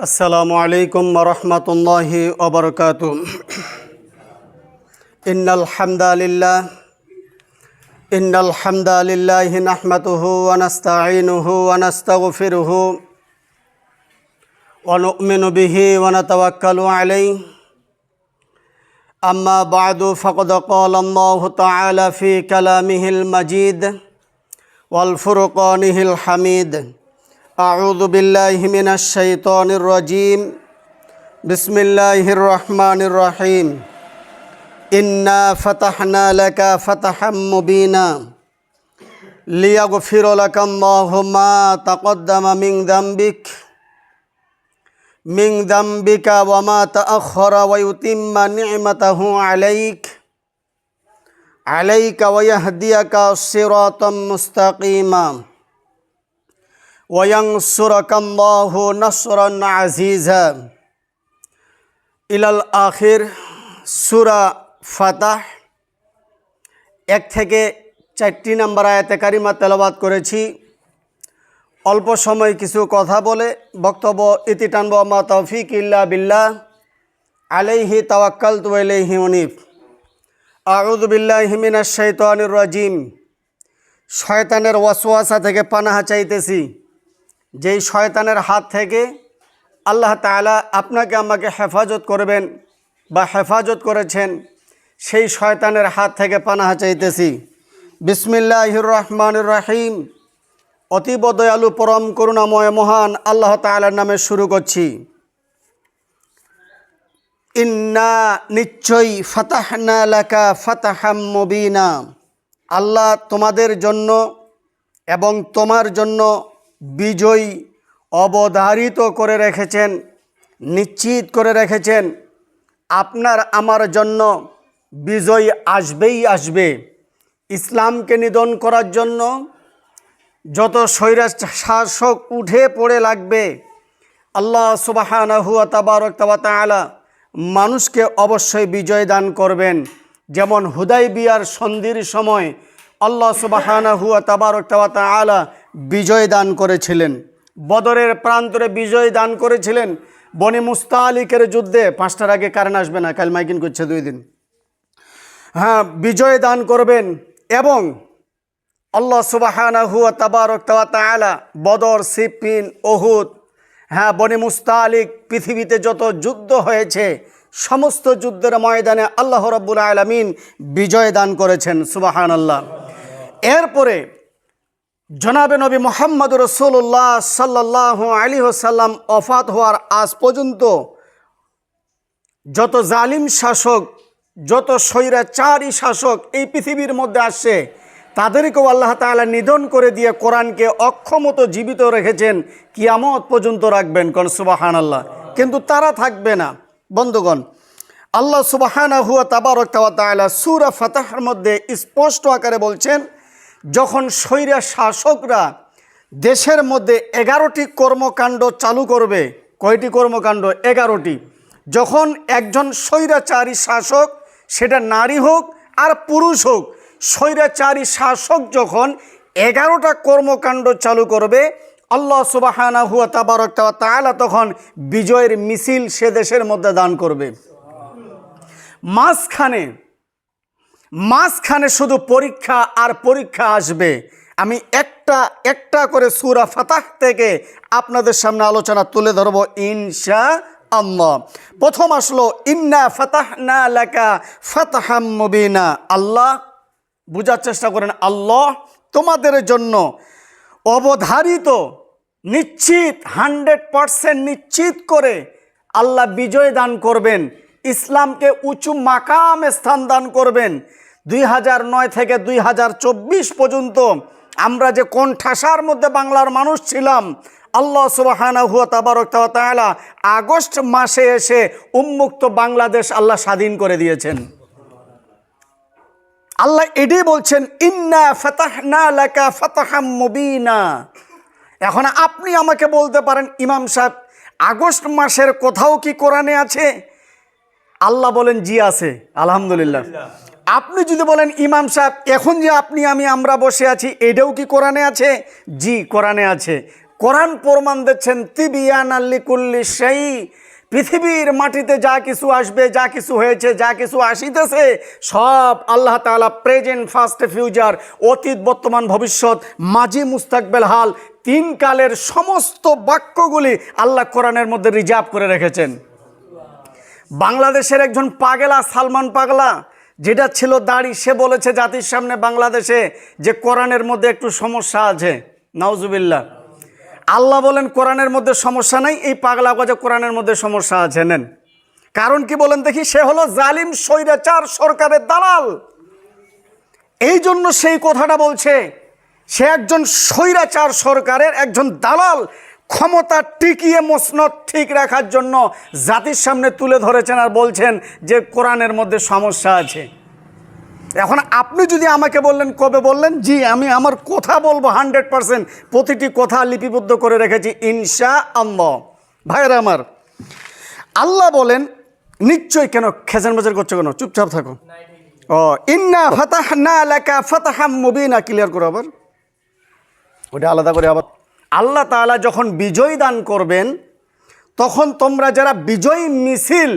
السلام عليكم ورحمة الله وبركاته إن الحمد لله إن الحمد لله نحمده ونستعينه ونستغفره ونؤمن به ونتوكل عليه أما بعد فقد قال الله تعالى في كلامه المجيد والفرقانه الحميد أعوذ بالله من الشيطان الرجيم. بسم الله الرحمن الرحيم. إنا فتحنا لك فتحا مبينا. ليغفر لك الله ما تقدم من ذنبك. من ذنبك وما تأخر ويتم نعمته عليك. عليك ويهديك صراطا مستقيما. وينصرك الله نصرا عزيزا إلى الآخر সুরা ফাতাহ এক থেকে চারটি নাম্বার আয়াতে কারিমা তেলাবাদ করেছি অল্প সময় কিছু কথা বলে বক্তব্য ইতি টানব মা তৌফিক ইল্লা বিল্লাহ আলাইহি তাওয়াক্কাল তু আলাইহি অনিফ আউযু বিল্লাহি মিনাশ শাইতানির রাজিম শয়তানের ওয়াসওয়াসা থেকে পানাহা চাইতেছি যেই শয়তানের হাত থেকে আল্লাহ তাআলা আপনাকে আমাকে হেফাজত করবেন বা হেফাজত করেছেন, সেই শয়তানের হাত থেকে পানাহা চাইতেছি। বিসমিল্লাহির রহমানির রহিম। অতীব দয়ালু, পরম করুণাময়, মহান আল্লাহ তাআলার নামে শুরু করছি। ইন্না নিশ্চয়ই ফাতাহনা লাকা ফাতাহাম মুবিনা। আল্লাহ তোমাদের জন্য এবং তোমার জন্য বিজয় অবধারিত করে রেখেছেন, নিশ্চিত করে রেখেছেন, আপনার আমার জন্য বিজয় আসবেই আসবে। ইসলামকে নিধন করার জন্য যত স্বৈরা শাসক উঠে পড়ে লাগবে, আল্লাহ সুবাহানা হুয়া তাবারক মানুষকে অবশ্যই বিজয় দান করবেন। যেমন হুদাই বিয়ার সন্ধির সময় আল্লাহ সুবাহানা হুয়া তাবারক বিজয় দান করেছিলেন। বদরের প্রান্তরে বিজয় দান করেছিলেন। বনি মুস্তালিকের যুদ্ধে, পাঁচটার আগে কারেন্ট আসবে না, কাল মাইকিন করছে দুই দিন। হ্যাঁ বিজয় দান করবেন এবং আল্লাহ সুবাহানা হুয়া তাবারক তালা বদর সিপিন ওহুদ হ্যাঁ বনি মুস্তালিক পৃথিবীতে যত যুদ্ধ হয়েছে, সমস্ত যুদ্ধের ময়দানে আল্লাহ রব্বুল আলমিন বিজয় দান করেছেন সুবাহান আল্লাহ এরপরে জনাবে নবী মোহাম্মদ রসুল্লাহ সাল্লাহ আলী সাল্লাম অফাত হওয়ার আজ পর্যন্ত যত জালিম শাসক, যত স্বৈরাচারী শাসক এই পৃথিবীর মধ্যে আসছে, তাদেরকেও আল্লাহ তাআলা নিধন করে দিয়ে কোরআনকে অক্ষমত জীবিত রেখেছেন, কিয়ামত পর্যন্ত রাখবেন কোন সুবাহান আল্লাহ কিন্তু তারা থাকবে না। বন্ধুগণ, আল্লাহ সুবাহানা হুয়া তাবারক তালা সুরা ফাতাহের মধ্যে স্পষ্ট আকারে বলছেন যখন স্বৈরা শাসকরা দেশের মধ্যে এগারোটি কর্মকাণ্ড চালু করবে, কয়টি কর্মকাণ্ড? এগারোটি। যখন একজন স্বৈরাচারী শাসক, সেটা নারী হোক আর পুরুষ হোক, স্বৈরাচারী শাসক যখন এগারোটা কর্মকাণ্ড চালু করবে, আল্লাহ সুবাহানা হুয়া তাবারক তালা তখন বিজয়ের মিছিল সে দেশের মধ্যে দান করবে। মাঝখানে মাঝখানে শুধু পরীক্ষা আর পরীক্ষা আসবে। আমি একটা একটা করে সুরা ফাতাহ থেকে আপনাদের সামনে আলোচনা তুলে ধরবো ইনশা আল্লাহ প্রথম আসলো, ইন্না ফাতাহ না লেখা ফাতাহাম মুবিনা। আল্লাহ, বোঝার চেষ্টা করেন, আল্লাহ তোমাদের জন্য অবধারিত, নিশ্চিত, হান্ড্রেড পারসেন্ট নিশ্চিত করে আল্লাহ বিজয় দান করবেন। ইসলামকে উঁচু মাকাম স্থান দান করবেন। দুই হাজার নয় থেকে দুই হাজার চব্বিশ পর্যন্ত আমরা যে কোন ঠাসার মধ্যে বাংলার মানুষ ছিলাম, আল্লাহ সুবাহানা হুয়া তাবারক তালা আগস্ট মাসে এসে উন্মুক্ত বাংলাদেশ আল্লাহ স্বাধীন করে দিয়েছেন। আল্লাহ এটাই বলছেন, ইন্না ফতাহ না লেখা ফতাহাম মুবিনা। এখন আপনি আমাকে বলতে পারেন, ইমাম সাহেব, আগস্ট মাসের কোথাও কি কোরআনে আছে? আল্লাহ বলেন, জি আছে, আলহামদুলিল্লাহ। আপনি যদি বলেন, ইমাম সাহেব, এখন যে আপনি, আমি, আমরা বসে আছি, এটাও কি কোরআনে আছে? জি, কোরআনে আছে। কোরআন প্রমাণ দিচ্ছেন তিবিয়ান আল্লিকুল্লি সেই পৃথিবীর মাটিতে যা কিছু আসবে, যা কিছু হয়েছে, যা কিছু আসিতেছে, সব আল্লাহ তাআলা প্রেজেন্ট ফার্স্ট ফিউচার অতীত, বর্তমান, ভবিষ্যৎ মাঝি মুস্তাকবেল হাল, তিন কালের সমস্ত বাক্যগুলি আল্লাহ কোরআনের মধ্যে রিজার্ভ করে রেখেছেন। বাংলাদেশের একজন পাগলা, সালমান পাগলা, যেটা ছিল দাড়ি, সে বলেছে জাতির সামনে বাংলাদেশে যে কোরআনের মধ্যে একটু সমস্যা আছে। নাউজুবিল্লাহ। আল্লাহ বলেন, কোরআনের মধ্যে সমস্যা নাই, এই পাগলা গজে কোরআনের মধ্যে সমস্যা আছে, নেন। কারণ কি বলেন দেখি, সে হলো জালিম, স্বৈরাচার, সরকারের দালাল। এই জন্য সেই কথাটা বলছে, সে একজন স্বৈরাচার সরকারের একজন দালাল ক্ষমতা টিকিয়ে মসনদ ঠিক রাখার জন্য জাতির সামনে তুলে ধরেছেন আর বলছেন যে কোরআনের মধ্যে সমস্যা আছে। এখন আপনি যদি আমাকে বললেন, কবে বললেন? জি, আমি আমার কথা বলব হান্ড্রেড পারসেন্ট। প্রতিটি কথা লিপিবদ্ধ করে রেখেছি ইনশা আল্লাহ ভাইরা আমার, আল্লাহ বলেন, নিশ্চয়ই কেন খেজান বাজার করছ কেন? চুপচাপ থাকো। ও, ইন্না ফাতাহ না লেখা ফাতাহাম মুবিনা ক্লিয়ার করো আবার। ওটা আলাদা করে আবার আল্লাহ তালা যখন বিজয় দান করবেন তখন তোমরা যারা বিজয়ী মিছিল